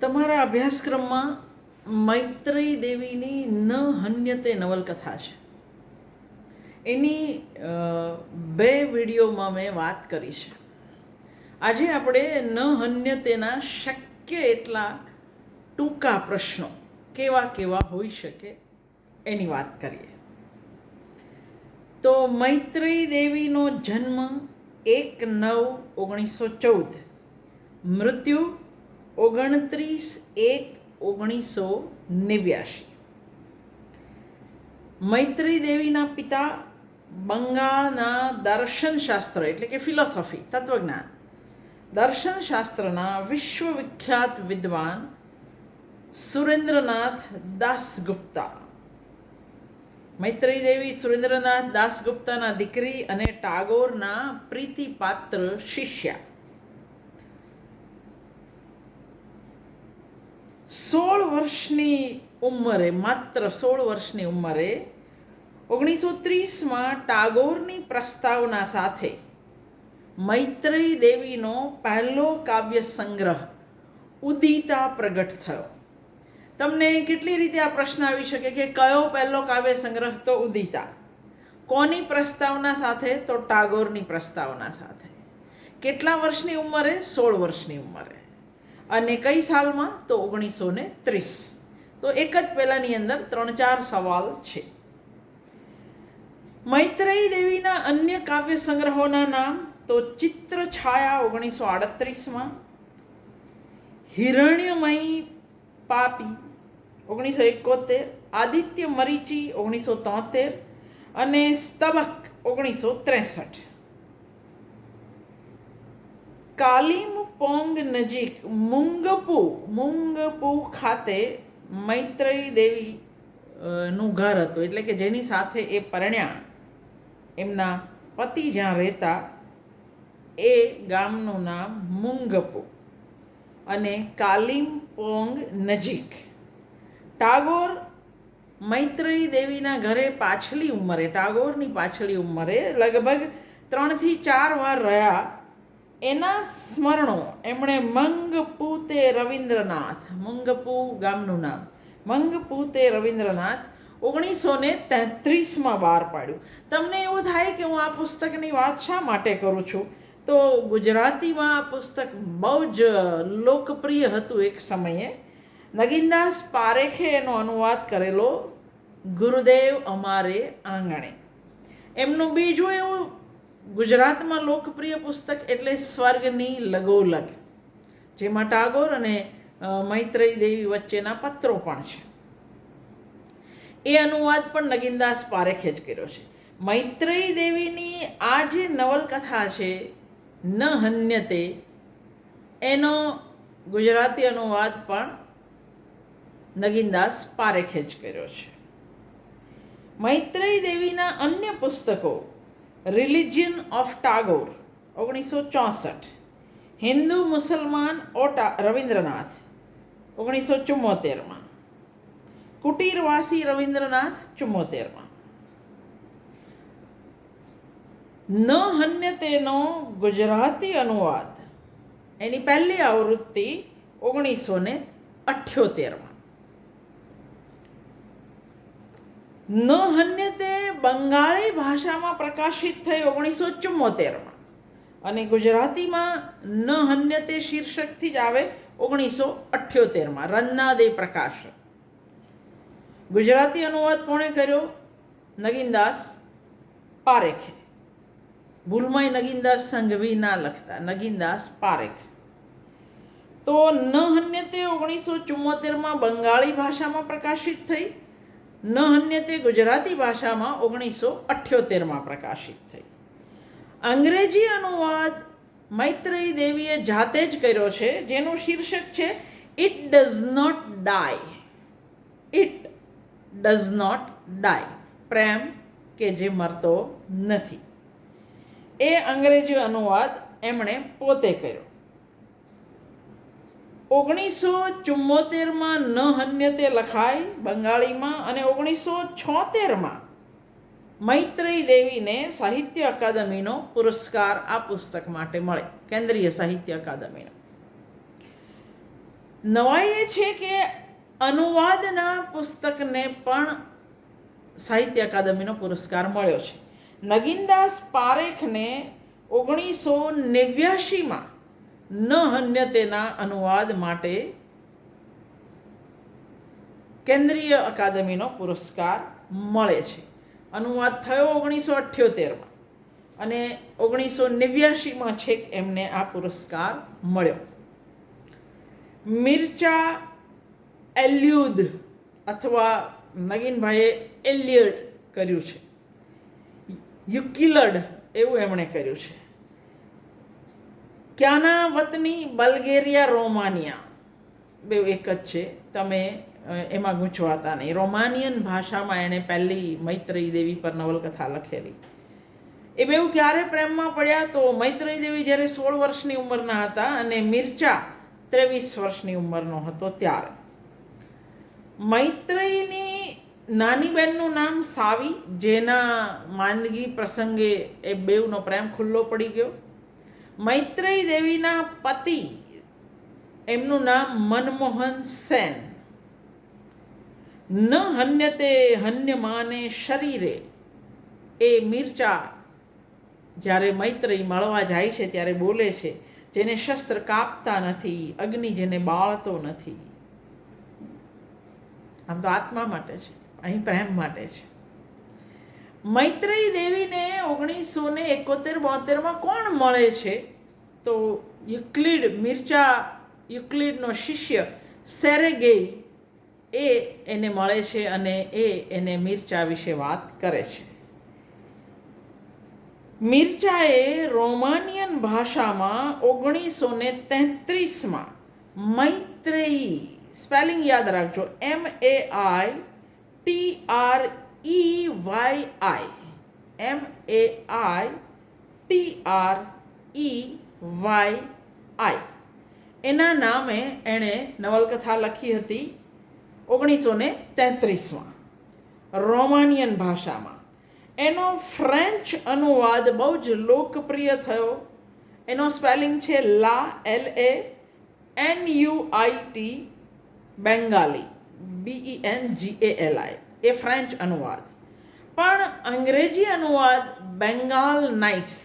તમારા અભ્યાસક્રમમાં મૈત્રેયી દેવીની ન હન્યતે નવલકથા છે. એની બે વિડીયોમાં મેં વાત કરી છે. આજે આપણે ન હન્યતેના શક્ય એટલા ટૂંકા પ્રશ્નો કેવા કેવા હોઈ શકે એની વાત કરીએ. તો મૈત્રી દેવીનો જન્મ એક નવ ઓગણીસો ચૌદ. મૃત્યુ ઓગણત્રીસ એક ઓગણીસો નેવ્યાશી. મૈત્રી દેવીના પિતા બંગાળના દર્શનશાસ્ત્ર, એટલે કે ફિલોસોફી, તત્વજ્ઞાન. દર્શનશાસ્ત્રના વિશ્વવિખ્યાત વિદ્વાન સુરેન્દ્રનાથ દાસગુપ્તા. મૈત્રી દેવી સુરેન્દ્રનાથ દાસગુપ્તાના દીકરી અને ટાગોરના પ્રીતિપાત્ર શિષ્યા. સોળ વર્ષની ઉંમરે, માત્ર સોળ વર્ષની ઉંમરે ઓગણીસો ત્રીસમાં ટાગોરની પ્રસ્તાવના સાથે મૈત્રેય દેવીનો પહેલો કાવ્ય સંગ્રહ ઉદિતા પ્રગટ થયો. તમને કેટલી રીતે આ પ્રશ્ન આવી શકે કે કયો પહેલો કાવ્ય સંગ્રહ તો ઉદિતા? કોની પ્રસ્તાવના સાથે? તો ટાગોરની પ્રસ્તાવના સાથે. કેટલા વર્ષની ઉંમરે? સોળ વર્ષની ઉંમરે. અને કઈ સાલમાં? તો ઓગણીસો ને ત્રીસ. તો એક જ પહેલાંની અંદર ત્રણ ચાર સવાલ છે. મૈત્રેયી દેવીના અન્ય કાવ્ય સંગ્રહોના નામ તો ચિત્ર છાયા ઓગણીસો આડત્રીસમાં હિરણ્યમયી પાપી ઓગણીસો એકોતેર આદિત્ય મરીચી ઓગણીસો તોતેર અને સ્તબક ઓગણીસો ત્રેસઠ કાલિમપોંગ નજીક મુંગપુ મુંગપુ ખાતે મૈત્રી દેવી નું ઘર હતું. એટલે કે જેની સાથે એ પરણ્યા. એમના પતિ જ્યાં રહેતા, એ ગામનું નામ મુંગપુ અને કાલિમપોંગ નજીક. ટાગોર મૈત્રી દેવીના ઘરે પાછલી ઉંમરે, ટાગોરની પાછલી ઉંમરે લગભગ ત્રણથી ચાર વાર રહ્યા. એના સ્મરણો, એમણે મંગપૂતે રવિન્દ્રનાથ, મંગપુ ગામનું નામ. મંગપૂતે રવિન્દ્રનાથ ઓગણીસો ને તેત્રીસમાં બહાર પાડ્યું. તમને એવું થાય કે હું આ પુસ્તકની વાત શા માટે કરું છું? તો ગુજરાતીમાં આ પુસ્તક બહુ જ લોકપ્રિય હતું એક સમયે. નગીનદાસ પારેખે એનો અનુવાદ કરેલો, ગુરુદેવ અમારે આંગણે. એમનું બીજું એવું ગુજરાતમાં લોકપ્રિય પુસ્તક એટલે સ્વર્ગની લગોલગ જેમાં ટાગોર અને મૈત્રેય દેવી વચ્ચેના પત્રો પણ છે. એ અનુવાદ પણ નગીનદાસ પારેખે જ કર્યો છે. મૈત્રેય દેવીની આ જે નવલકથા છે, ન હન્યતે, એનો ગુજરાતી અનુવાદ પણ નગીનદાસ પારેખે જ કર્યો છે. મૈત્રેય દેવીના અન્ય પુસ્તકો રિલિજિયન ઓફ ટાગોર ઓગણીસો ચોસઠ. હિન્દુ મુસલમાન ઓટા રવિન્દ્રનાથ, ઓગણીસો ચુમ્મોતેરમાં કુટીરવાસી રવિન્દ્રનાથ ચુમ્મોતેરમાં ન હન્યતેનો ગુજરાતી અનુવાદ. એની પહેલી આવૃત્તિ ઓગણીસો ને અઠ્યોતેરમાં. ન હન્યતે બંગાળી ભાષામાં પ્રકાશિત થઈ ઓગણીસો ચુમ્મોતેરમાં અને ગુજરાતીમાં ન હન્યતે શીર્ષકથી જ આવે ઓગણીસો અઠ્યોતેરમાં, રન્નાદે પ્રકાશ. ગુજરાતી અનુવાદ કોણે કર્યો? નગીનદાસ પારેખે. ભૂલમાંય નગીનદાસ સંઘવી ના લખતા, નગીનદાસ પારેખ. તો ન હન્યતે ઓગણીસો ચુમ્મોતેરમાં બંગાળી ભાષામાં પ્રકાશિત થઈ? ન હન્યતે ગુજરાતી ભાષામાં ઓગણીસો અઠ્યોતેરમાં પ્રકાશિત થઈ. અંગ્રેજી અનુવાદ મૈત્રી દેવીએ જાતે જ કર્યો છે, જેનું શીર્ષક છે it does not die it does not die પ્રેમ કે જે મરતો નથી. એ અંગ્રેજી અનુવાદ એમણે પોતે કર્યો. ઓગણીસો ચુમ્મોતેરમાં ન હન્યતે લખાય બંગાળીમાં અને ઓગણીસો છોતેરમાં મૈત્રેયી દેવીને સાહિત્ય અકાદમીનો પુરસ્કાર આ પુસ્તક માટે મળે, કેન્દ્રીય સાહિત્ય અકાદમીનો. નવાઈ એ છે કે અનુવાદના પુસ્તકને પણ સાહિત્ય અકાદમીનો પુરસ્કાર મળ્યો છે. નગીનદાસ પારેખને ઓગણીસો નેવ્યાશીમાં ન અન્ય તેના અનુવાદ માટે કેન્દ્રીય અકાદમીનો પુરસ્કાર મળે છે. અનુવાદ થયો ઓગણીસો અઠ્યોતેરમાં અને ઓગણીસો નેવ્યાશીમાં છેક એમને આ પુરસ્કાર મળ્યો. મિર્ચા એલ્યુદ અથવા નગીનભાઈએ એલિયડ કર્યું છે. યુકિલડ એવું એમણે કર્યું છે. ક્યાંના વતની બલ્ગેરિયા રોમાનિયા. બે એક જ છે. તમે એમાં ગૂંચવાતા નહીં. રોમાનિયન ભાષામાં એણે પહેલી મૈત્રી દેવી પર નવલકથા લખેલી. એ બેઉ ક્યારે પ્રેમમાં પડ્યા તો મૈત્રી દેવી જ્યારે સોળ વર્ષની ઉંમરના હતા અને મિર્ચા ત્રેવીસ વર્ષની ઉંમરનો હતો ત્યારે. મૈત્રેયની નાની બહેનનું નામ સાવી, જેના માંદગી પ્રસંગે એ બેઉનો પ્રેમ ખુલ્લો પડી ગયો. મૈત્રેયી દેવીના પતિ, એમનું નામ મનમોહન સેન. ન હન્યતે હન્યમાને શરીરે. એ મિર્ચા જ્યારે મૈત્રી મળવા જાય છે ત્યારે બોલે છે, જેને શસ્ત્ર કાપતા નથી, અગ્નિ જેને બાળતો નથી. આમ તો આત્મા માટે છે, અહીં પ્રેમ માટે છે. મૈત્રેયી દેવીને ઓગણીસો ને એકોતેર બોતેરમાં કોણ મળે છે? તો યુક્લિડ, મિર્ચા યુક્લિડનો શિષ્ય સેરેગેઈ એ એને મળે છે અને એ એને મિર્ચા વિશે વાત કરે છે. મિર્ચાએ રોમાનિયન ભાષામાં ઓગણીસો ને તેત્રીસમાં મૈત્રેયી, સ્પેલિંગ યાદ રાખજો M A I T R E Y I M A I T R E Y I એના નામે એણે નવલકથા લખી હતી ઓગણીસો ને તેત્રીસમાં, રોમાનિયન ભાષામાં. એનો ફ્રેન્ચ અનુવાદ બહુ જ લોકપ્રિય થયો. એનો સ્પેલિંગ છે લા, L A, N U I T, Bengali B E N G A L I. એ ફ્રેન્ચ અનુવાદ. પણ અંગ્રેજી અનુવાદ Bengal nights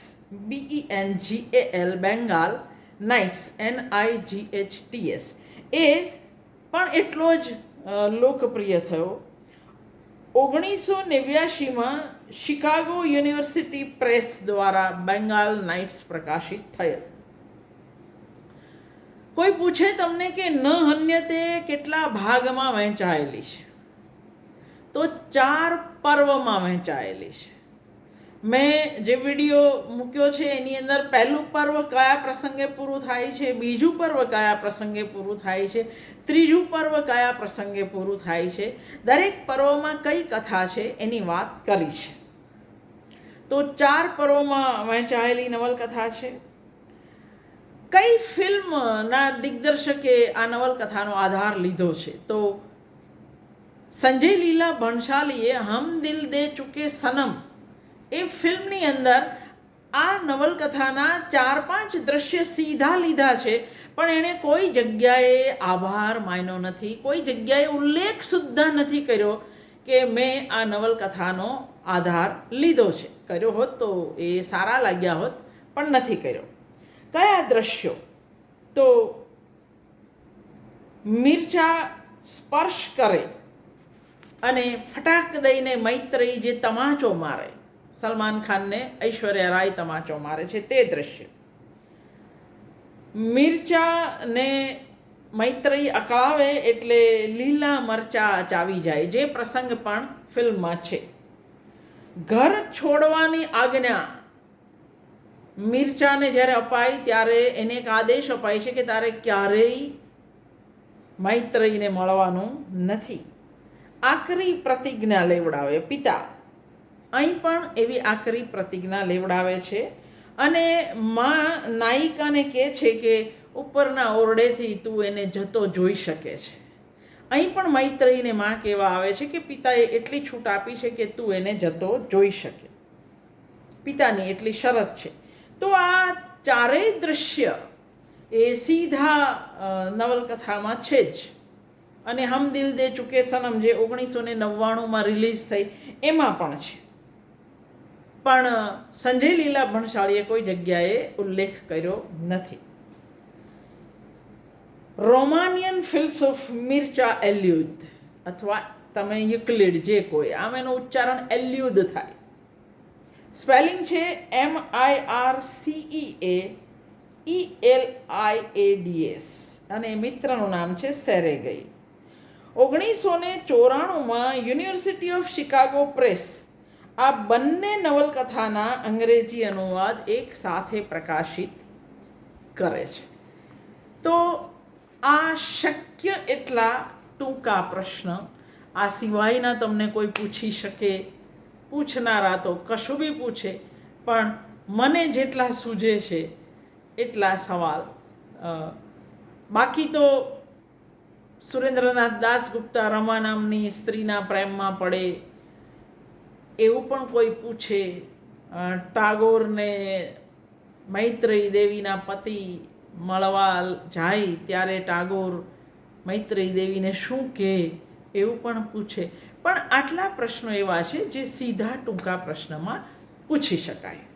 B E N G A L Bengal nights N I G H T S એ પણ એટલો જ લોકપ્રિય થયો. ઓગણીસો નેવ્યાશીમાં શિકાગો યુનિવર્સિટી પ્રેસ દ્વારા બેંગાલ નાઇટ્સ પ્રકાશિત થયેલ. કોઈ પૂછે તમને કે ન હન્યતે કેટલા ભાગમાં વહેંચાયેલી છે? તો ચાર પર્વમાં વહેંચાયેલી છે. મેં જે વીડિયો મૂક્યો છે એની અંદર પહેલું પર્વ કયા પ્રસંગે પૂરું થાય છે, બીજું પર્વ કયા પ્રસંગે પૂરું થાય છે, ત્રીજું પર્વ કયા પ્રસંગે પૂરું થાય છે, દરેક પર્વમાં કઈ કથા છે એની વાત કરી છે. તો ચાર પર્વમાં વહેંચાયેલી નવલકથા છે. કઈ ફિલ્મના દિગ્દર્શકે આ નવલકથાનો આધાર લીધો છે? તો સંજય લીલા ભણશાલીએ હમ દિલ દે ચુકે સનમ. એ ફિલ્મની અંદર આ નવલકથાના ચાર પાંચ દ્રશ્ય સીધા લીધા છે, પણ એણે કોઈ જગ્યાએ આભાર માન્યો નથી, કોઈ જગ્યાએ ઉલ્લેખ સુદ્ધા નથી કર્યો કે મેં આ નવલકથાનો આધાર લીધો છે. કર્યો હોત તો એ સારા લાગ્યા હોત, પણ નથી કર્યો. કયા દ્રશ્યો? તો મિર્ચા સ્પર્શ કરે. અને ફટાક દઈને મૈત્રી જે તમાચો મારે, સલમાન ખાનને ઐશ્વર્યા રાય તમાચો મારે છે તે દ્રશ્ય. મિર્ચાને મૈત્રી અકળાવે એટલે લીલા મરચા ચાવી જાય, જે પ્રસંગ પણ ફિલ્મમાં છે. ઘર છોડવાની આજ્ઞા મિર્ચાને જ્યારે અપાય ત્યારે એને એક આદેશ અપાય છે કે તારે ક્યારેય મૈત્રીને મળવાનું નથી. આકરી પ્રતિજ્ઞા લેવડાવે. પિતા, અહીં પણ એવી આકરી પ્રતિજ્ઞા લેવડાવે છે અને માં નાયિકાને કહે છે કે ઉપરના ઓરડેથી તું એને જતો જોઈ શકે છે. અહીં પણ મૈત્રીને માં કહેવા આવે છે કે પિતાએ એટલી છૂટ આપી છે કે તું એને જતો જોઈ શકે. પિતાની એટલી શરત છે. તો આ ચારેય દૃશ્ય એ સીધા નવલકથામાં છે જ. અને હમ દિલ દે ચુકે સનમ, જે ઓગણીસો ને નવ્વાણુંમાં રિલીઝ થઈ, એમાં પણ છે. પણ, સંજય લીલા ભણશાળીએ કોઈ જગ્યાએ ઉલ્લેખ કર્યો નથી. રોમાનિયન ફિલ્સોફ મિર્ચા એલ્યુદ, અથવા તમે યુક્લિડ જે કોઈ, આમ એનું ઉચ્ચારણ એલ્યુદ થાય. સ્પેલિંગ છે M I R C E A, E L I A D S, અને મિત્રનું નામ છે સેરેગઈ. ઓગણીસો ને ચોરાણુંમાં યુનિવર્સિટી ઓફ શિકાગો પ્રેસ આ બંને નવલકથાના અંગ્રેજી અનુવાદ એક સાથે પ્રકાશિત કરે છે. તો આ શક્ય એટલા ટૂંકા પ્રશ્ન, આ સિવાયના તમને કોઈ પૂછી શકે, પૂછનારા તો કશું બી પૂછે, પણ મને જેટલા સૂજે છે એટલા સવાલ. બાકી તો સુરેન્દ્રનાથ દાસગુપ્તા રમા નામની સ્ત્રીના પ્રેમમાં પડે એવું પણ કોઈ પૂછે ટાગોરને મૈત્રેયી દેવીના પતિ મળવા જાય ત્યારે ટાગોર મૈત્રેયી દેવીને શું કહે એવું પણ પૂછે. પણ આટલા પ્રશ્નો એવા છે જે સીધા ટૂંકા પ્રશ્નમાં પૂછી શકાય.